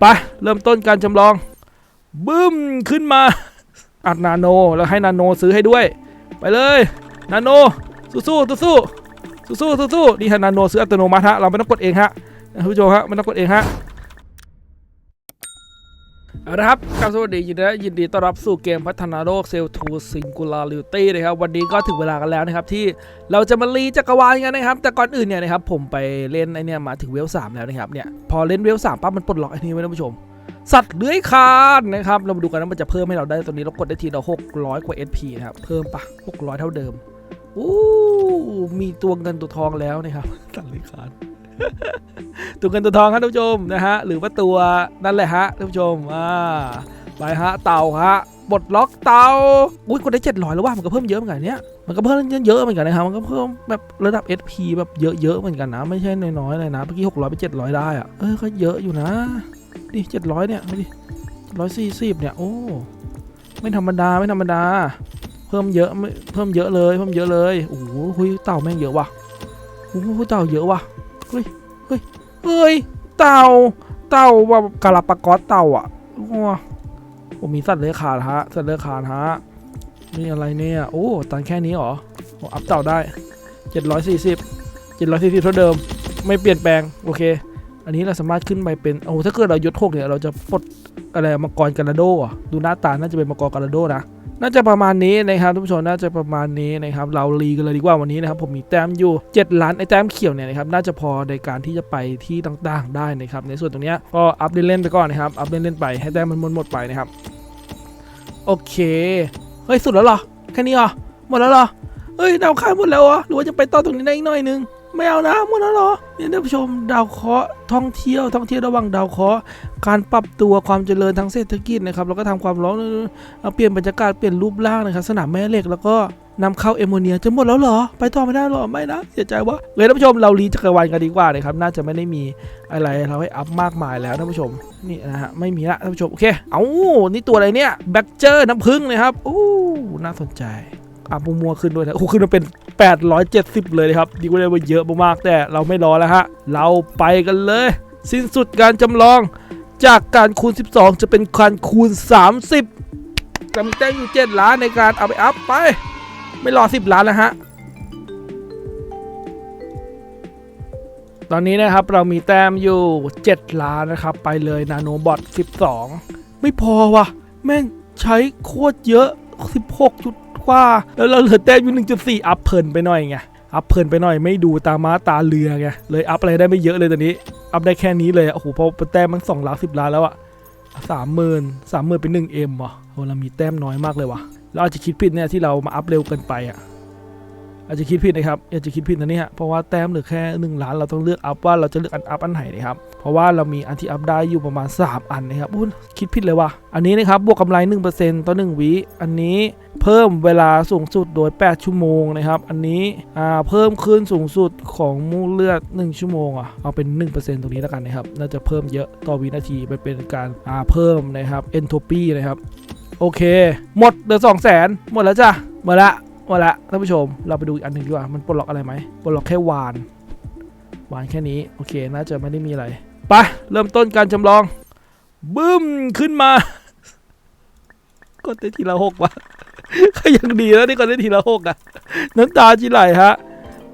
ไปเริ่มต้นการจำลองบึ้มขึ้นมา อัดนาโนแล้วให้นาโนซื้อให้ด้วย ไปเลยนาโนสู้สู้สู้สู้สู้สู้สู้นี่ฮะนาโนซื้ออัตโนมัติฮะเราไม่ต้องกดเองฮะผู้ชมฮะไม่ต้องกดเองฮะ เอาละครับครับสวัสดียินดียินดีต้อนรับสู่เกมพัฒนาโลกเซลทูซิงคูลาริตี้นะครับ วันนี้ก็ถึงเวลากันแล้วนะครับ ที่เราจะมารีจักรวาลกันนะครับ แต่ก่อนอื่นเนี่ยนะครับผมไปเล่นไอเนี่ยมาถึงเวลสามแล้วนะครับเนี่ยพอเล่นเวลสามปั๊บมันปลดล็อกไอ้นี่ไว้ท่านผู้ชม สัตว์เลื้อยคลานนะครับ เรามาดูกันว่ามันจะเพิ่มให้เราได้ตัวนี้เรากดได้ทีเรา600กว่า SP นะครับเพิ่มปะ600เท่าเดิมอู้มีตัวเงินตัวทองแล้วนะครับสัตว์เลื้อยคลาน ตัวเงินตัวทองครับท่านผู้ชมนะฮะหรือว่าตัวนั่นแหละฮะท่านผู้ชมอ่าไปฮะเต่าฮะปลดล็อกเต่าอุ้ยกดได้700แล้วว่ามันก็เพิ่มเยอะเหมือนกันเนี้ยมันก็เพิ่มเยอะเหมือนกันนะครับมันก็เพิ่มแบบระดับ SP แบบเยอะๆเหมือนกันนะ ไม่ใช่น้อยๆเลยนะเมื่อกี้600ไป700 ได้อะเออก็เยอะอยู่นะนี่เจ็ดร้อยเนี่ยดิร้อยสี่สิบเนี่ยโอ้ไม่ธรรมดาไม่ธรรมดา เพิ่มเยอะไม่เพิ่มเยอะเลยเพิ่มเยอะเลยโอ้โหหุยเต่าแม่งเยอะว่ะโอ้โหเต่าเยอะว่ะเฮ้ยเฮ้ย เฮ้ย เต่า เต่าแบบกาลาปากอสเต่าอะโอ้โหผมมีสัตว์เลื้อยคลานฮะ สัตว์เลื้อยคลานฮะนี่อะไรเนี่ย โอ้ตันแค่นี้เหรอโอ้อัพเต่าได้เจ็ดร้อยสี่สิบเจ็ดร้อยสี่สิบเท่าเดิม ไม่เปลี่ยนแปลง โอเค อันนี้เราสามารถขึ้นไปเป็น โอ้ ถ้าเกิดเรายศหกเนี่ย เราจะปลดอะไรมังกรกาลาโดอะ ดูหน้าตา น่าจะเป็นมังกรกาลาโดนะ น่าจะประมาณนี้นะครับทุกผู้ชมน่าจะประมาณนี้นะครับเรารีกันเลยดีกว่าวันนี้นะครับผมมีแต้มอยู่ 7 ล้านไอ้แต้มเขียวเนี่ยนะครับน่าจะพอในการที่จะไปที่ต่างๆ ได้นะครับในส่วนตรงนี้ก็อัพเล่นๆไปก่อนนะครับอัพเล่นๆไปให้แต้มมันหมดๆไปนะครับโอเคเฮ้ยสุดแล้วเหรอแค่นี้เหรอหมดแล้วเหรอเฮ้ยดาวค้างหมดแล้วเหรอหรือว่าจะไปต่อตรงนี้ได้อีกหน่อยนึง ไม่เอานะหมดแล้วเหรอเนี่ยท่านผู้ชมดาวเคราะห์ท่องเที่ยวท่องเที่ยวระหว่างดาวเคราะห์การปรับตัวความเจริญทางเศรษฐกิจนะครับแล้วก็ทำความร้อนเอาเปลี่ยนบรรยากาศเปลี่ยนรูปร่างนะครับสนามแม่เหล็กแล้วก็นำเข้าเอมโมเนียจะหมดแล้วเหรอ ไปต่อไม่ได้หรอ ไม่นะ เสียใจวะเลยท่านผู้ชมเรารีจักรวาลกันดีกว่านะครับ น่าจะไม่ได้มีอะไรเราให้อัพมากมายแล้วท่านผู้ชม นี่นะฮะ ไม่มีละท่านผู้ชม โอเค เอานี่ตัวอะไรเนี่ย แบ็กเจอร์น้ำผึ้งนะครับอู้น่าสนใจ อะมัวๆขึ้นด้วยนะโอ้ขึ้นมาเป็น 870 เลยนะครับดีกว่าเลยว่าเยอะมากๆแต่เราไม่รอแล้วฮะ เราไปกันเลย สิ้นสุดการจำลอง จากการคูณ 12 จะเป็นการคูณ 30จำแต้มอยู่ 7 ล้านในการเอาไปอัพไป ไม่รอ 10 ล้านแล้วฮะตอนนี้นะครับเรามีแต้มอยู่ 7 ล้านนะครับ ไปเลยนาโนบอท12 ไม่พอว่ะแม่งใช้โคตรเยอะ 16จุด กว่า แล้วเราเหลือแต้มอยู่1.4 อัพเพลินไปหน่อยไง อัพเพลินไปหน่อยไม่ดูตาม้าตาเรือไง เลยอัพอะไรได้ไม่เยอะเลยตอนนี้ อัพได้แค่นี้เลย โอ้โหเพราะแต้มมัน2ล้าน10ล้านแล้วอะสามหมื่นสามหมื่นเป็น1 M ว่ะโอ้เรามีแต้มน้อยมากเลยว่ะ เราอาจจะคิดผิดเนี่ยที่เรามาอัพเร็วเกินไปอะ อาจจะคิดผิดนะครับอาจจะคิดผิดนะเนี่ยเพราะว่าแต้มเหลือแค่1ล้านเราต้องเลือกอัพว่าเราจะเลือกอันอัพอันไหนนะครับเพราะว่าเรามีอันที่อัพได้อยู่ประมาณ 3 อันนะครับอุ้ยคิดผิดเลยว่ะอันนี้นะครับบวกกำไร 1%ต่อ1วิอันนี้เพิ่มเวลาสูงสุดโดย 8 ชั่วโมงนะครับอันนี้อ่าเพิ่มขึ้นสูงสุดของมูลเลือด 1 ชั่วโมงอะเอาเป็น 1%ตรงนี้แล้วกันนะครับน่าจะเพิ่มเยอะต่อวินาทีไปเป็นการอ่าเพิ่มนะครับเอนโทรปีนะครับโอเค หมดเหลือ2 0 0 0 0 0หมดแล้วจ้ะหมดละ มดละท่านผู้ชมเราไปดูอีกอันหนึ่งดีกว่า มันปลดล็อกอะไรไหมปลดล็อกแค่วาน วานแค่นี้ โอเค น่าจะไม่ได้มีอะไรไปเริ่มต้นการจำลอง บึ้ม ขึ้นมากดได้ทีละหกวะก็ยังดีแล้วที่กดได้ทีละหกอะน้ำตาจีไหลฮะ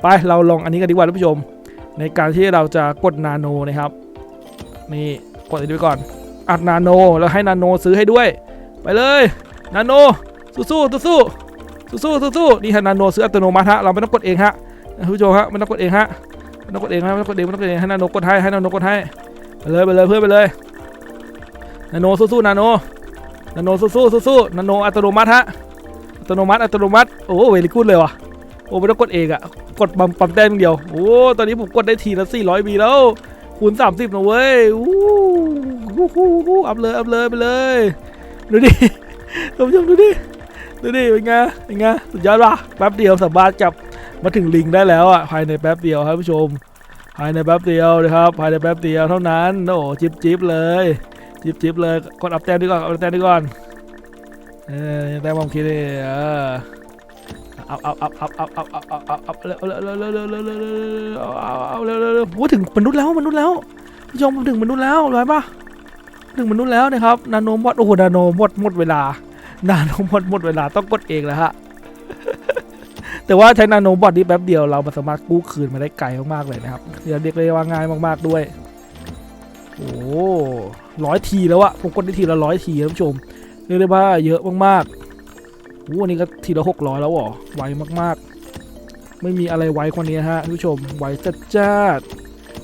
ไป เราลองอันนี้กันดีกว่าท่านผู้ชม ในการที่เราจะกดนาโนนะครับ นี่กดอันนี้ไปก่อน อัดนาโน แล้วให้นาโนซื้อให้ด้วย ไปเลย นาโน สู้สู้สู้สู้ สู้สู้สู้นี่ฮะนาโนซื้ออัตโนมัติฮะเราไม่ต้องกดเองฮะท่านผู้ชมฮะไม่ต้องกดเองฮะไม่ต้องกดเองฮะไม่ต้องกดเองไม่ต้องกดเองให้นาโนกดให้ให้นาโนกดให้ไปเลยไปเลยเพื่อนไปเลยนาโนสู้ๆนาโนนาโนสู้ๆสู้ๆนาโนอัตโนมัติฮะอัตโนมัติอัตโนมัติโอ้เวลิกูดเลยว่ะโอ้ไม่ต้องกดเองอะกดปั๊มปั๊มแต้มอย่างเดียวโอ้ตอนนี้ผมกดได้ทีละ400บีแล้วคูณ30นะเว้ยอู้หูหูหูอัพเลยอัพเลยไปเลยดูดิท่านผู้ชมดูดิ ดูดิเป็นไงเป็นไงสุดยอดว่ะแป๊บเดียวสามารถกลับมาถึงลิงได้แล้วอะภายในแป๊บเดียวครับผู้ชม ภายในแป๊บเดียวนะครับ ภายในแป๊บเดียวเท่านั้นโอ้จิบจิบเลยจิบจิบเลยกดอัพแต้มดีก่อนอัพแต้มดีก่อนเออแต้มผมคิดดิเออเอาเอาเอาเอาเอาเอาเอาเอาเอาเร็วเร็วเร็วเร็วเร็วเร็วเร็วเร็วเอาเอาเอาเร็วเร็วเร็วโอ้ถึงมนุษย์แล้วมนุษย์แล้วผู้ชมถึงมนุษย์แล้วร้อยปะถึงมนุษย์แล้วนะครับ นาโนมดโอ้โหนาโนมดหมดเวลา นาโนหมดหมดเวลาต้องกดเองแล้วฮะ แต่ว่าใช้นาโนบอทนี่แป๊บเดียวเราสามารถกู้คืนมาได้ไกลมากๆเลยนะครับเดี๋ยวเรียกได้ว่าง่ายมากๆด้วย โอ้ร้อยทีแล้วอะผมกดได้ทีละร้อยทีท่านผู้ชม เรียกได้ว่าเยอะมากๆโอ้อันนี้ก็ทีละหกร้อยแล้วหรอไวมากๆ ไม่มีอะไรไวกว่านี้ฮะท่านผู้ชม ไวจัดจ้า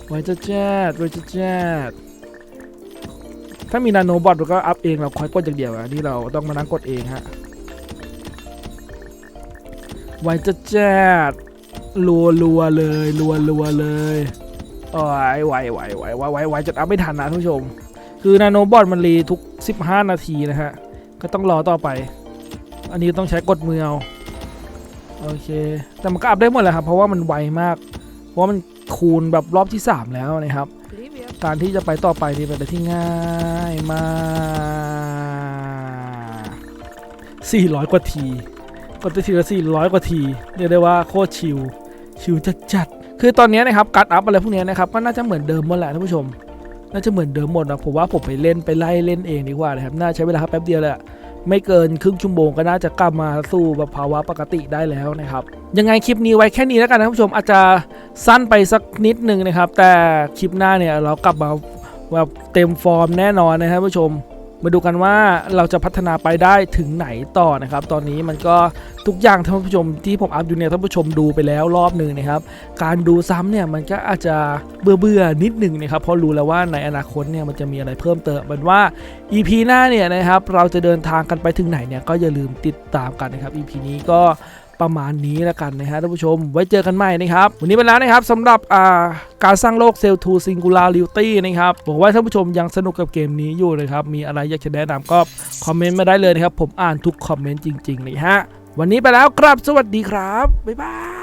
ไวจัดจ้าไวจัดจ้า ถ้ามีนาโนบอทเราก็อัพเองเราคอยกดอย่างเดียวอะที่เราต้องมานั่งกดเองฮะไวจะแจ๊ดรัวรัวเลยรัวรัวเลยโอ้ยไวไวไวไวไวไวจนอัพไม่ทันนะท่านผู้ชม คือนาโนบอทมันรีทุก 15 นาทีนะฮะ ก็ต้องรอต่อไป อันนี้ต้องใช้กดมือเอาโอเค แต่มันก็อัพได้หมดแหละครับ เพราะว่ามันไวมาก เพราะมันคูณแบบรอบที่ 3 แล้วนะครับ การที่จะไปต่อไปนี่เป็นอะไรที่ง่ายมาก 400 กว่าทีกดทีละสี่ร้อยกว่าทีเรียกได้ว่าโคตรชิลชิลจัดจัดๆคือตอนนี้นะครับการอัพอะไรพวกนี้นะครับก็น่าจะเหมือนเดิมหมดแหละท่านผู้ชม น่าจะเหมือนเดิมหมดนะผมว่าผมไปเล่นไปไล่เล่นเองดีกว่านะครับน่าใช้เวลาแป๊บเดียวแหละ ไม่เกินครึ่งชั่วโมงก็น่าจะกลับมาสู่แบบภาวะปกติได้แล้วนะครับ ยังไงคลิปนี้ไว้แค่นี้แล้วกันนะท่านผู้ชมอาจจะสั้นไปสักนิดนึงนะครับ แต่คลิปหน้าเนี่ยเรากลับมาแบบเต็มฟอร์มแน่นอนนะครับท่านผู้ชม มาดูกันว่าเราจะพัฒนาไปได้ถึงไหนต่อนะครับ ตอนนี้มันก็ทุกอย่างท่านผู้ชมที่ผมอัพอยู่เนี่ยท่านผู้ชมดูไปแล้วรอบหนึ่งนะครับ การดูซ้ำเนี่ยมันก็อาจจะเบื่อเบื่อนิดหนึ่งนะครับเพราะรู้แล้วว่าในอนาคตเนี่ยมันจะมีอะไรเพิ่มเติมเป็นว่า EP หน้าเนี่ยนะครับเราจะเดินทางกันไปถึงไหนเนี่ยก็อย่าลืมติดตามกันนะครับ EP นี้ก็ ประมาณนี้แล้วกันนะฮะท่านผู้ชม ไว้เจอกันใหม่นะครับ วันนี้ไปแล้วนะครับสำหรับอ่าการสร้างโลกเซลล์ทูซิงคูลาริตี้นะครับบอกว่าท่านผู้ชมยังสนุกกับเกมนี้อยู่นะครับ มีอะไรอยากจะแนะนำก็คอมเมนต์มาได้เลยนะครับ ผมอ่านทุกคอมเมนต์จริงๆเลยฮะวันนี้ไปแล้วครับสวัสดีครับบ๊ายบาย